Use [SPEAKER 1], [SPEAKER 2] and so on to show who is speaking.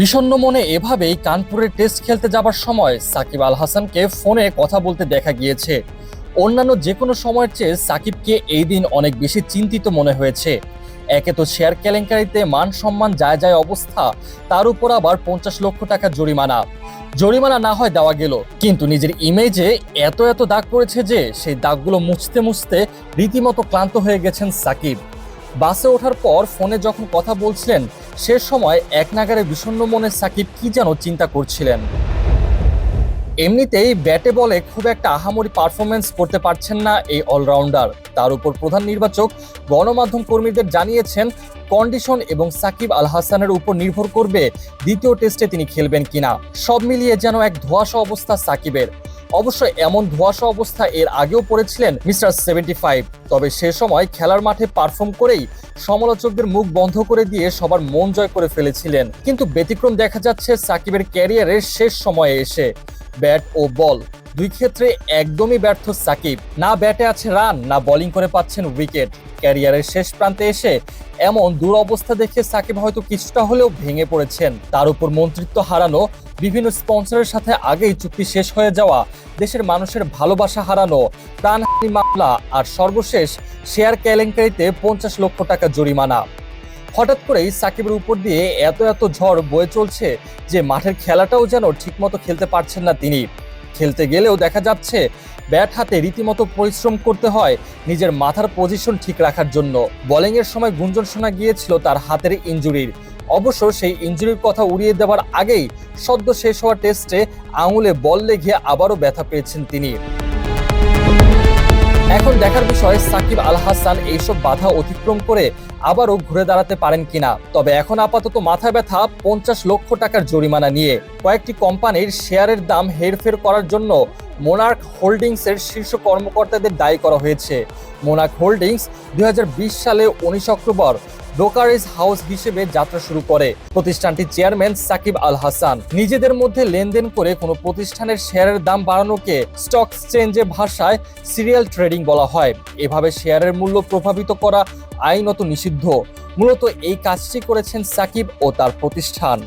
[SPEAKER 1] বিষণ্ণ মনে এভাবেই কানপুরের টেস্ট খেলতে যাবার সময় সাকিব আল হাসানকে ফোনে কথা বলতে দেখা গিয়েছে। অন্যান্য যে কোনো সময়ের চেয়ে সাকিবকে এই দিন অনেক বেশি চিন্তিত মনে হয়েছে। একে তো শেয়ার কেলেঙ্কারিতে মান সম্মান যায় যায় অবস্থা, তার উপর আবার পঞ্চাশ লক্ষ টাকা জরিমানা। জরিমানা না হয় দেওয়া গেল, কিন্তু নিজের ইমেজে এত এত দাগ পড়েছে যে সেই দাগগুলো মুছতে মুছতে রীতিমতো ক্লান্ত হয়ে গেছেন সাকিব। বাসে ওঠার পর ফোনে যখন কথা বলছিলেন সে সময় এক নাগারে বিষণ্ণ মনে সাকিব কি যেন চিন্তা করছিলেন। এমনিতেই ব্যাটে বলে খুব একটা আহামরি পারফরমেন্স করতে পারছেন না এই অলরাউন্ডার। তার উপর প্রধান নির্বাচক, গণমাধ্যম কর্মীদের জানিয়েছেন, কন্ডিশন এবং সাকিব আল হাসানের উপর নির্ভর করবে দ্বিতীয় টেস্টে তিনি খেলবেন কিনা। সব মিলিয়ে যেন এক ধোয়াশা অবস্থা সাকিবের। অবশ্য এমন ধোয়াশা অবস্থা এর আগেও পড়েছিলেন মিস্টার সেভেন্টি ফাইভ। তবে সে সময় খেলার মাঠে পারফর্ম করেই সমালোচকদের মুখ বন্ধ করে দিয়ে সবার মন জয় করে ফেলেছিলেন। কিন্তু ব্যতিক্রম দেখা যাচ্ছে সাকিবের ক্যারিয়ারের শেষ সময়ে এসে। ব্যাট ও বল দুই ক্ষেত্রে একদমই ব্যর্থ সাকিব। না ব্যাটে আছে রান, না বোলিং করে পাচ্ছেন উইকেট। ক্যারিয়ারের শেষ প্রান্তে এসে এমন দুরবস্থা দেখে সাকিব হয়তো কিছুটা হলেও ভেঙে পড়েছেন। তার উপর মন্ত্রিত্ব হারানো, বিভিন্ন স্পন্সরের সাথে আগেই চুক্তি শেষ হয়ে যাওয়া, দেশের মানুষের ভালোবাসা হারানো, প্রাণহানি মামলা আর সর্বশেষ শেয়ার কেলেঙ্কারিতে পঞ্চাশ লক্ষ টাকা জরিমানা। হঠাৎ করেই সাকিবের উপর দিয়ে এত এত ঝড় বয়ে চলছে যে মাঠের খেলাটাও যেন ঠিকমতো খেলতে পারছেন না তিনি। খেলতে গেলেও দেখা যাচ্ছে, ব্যাট হাতে রীতিমতো পরিশ্রম করতে হয় নিজের মাথার পজিশন ঠিক রাখার জন্য। বোলিংয়ের সময় গুঞ্জন শোনা গিয়েছিল তার হাতের ইঞ্জুরির অবশ্য সেই ইঞ্জুরির কথা উড়িয়ে দেওয়ার আগেই সদ্য শেষ হওয়া টেস্টে আঙুলে বল লেগে আবারও ব্যথা পেয়েছেন তিনি। এখন দেখার বিষয় সাকিব আল হাসান এইসব বাধা অতিক্রম করে আবারও ঘুরে দাঁড়াতে পারেন কিনা? তবে এখন আপাতত মাথা ব্যথা পঞ্চাশ লক্ষ টাকার জরিমানা নিয়ে কয়েকটি কোম্পানির শেয়ারের দাম হেরফের করার জন্য মোনার্ক হোল্ডিংসের শীর্ষ কর্মকর্তাদের দায়ী করা হয়েছে। মোনার্ক হোল্ডিংস দুই হাজার বিশ সালে উনিশ অক্টোবর ব্রোকারেজ হাউস হিসেবে যাত্রা শুরু করে। প্রতিষ্ঠানটির চেয়ারম্যান সাকিব আল হাসান। নিজেদের মধ্যে লেনদেন করে কোনো প্রতিষ্ঠানের শেয়ারের দাম বাড়ানোকে স্টক এক্সচেঞ্জে ভাষায় সিরিয়াল ট্রেডিং বলা হয়। এভাবে শেয়ারের মূল্য প্রভাবিত করা আইনত নিষিদ্ধ। মূলত এই কাজটি করেছেন সাকিব ও তার প্রতিষ্ঠান।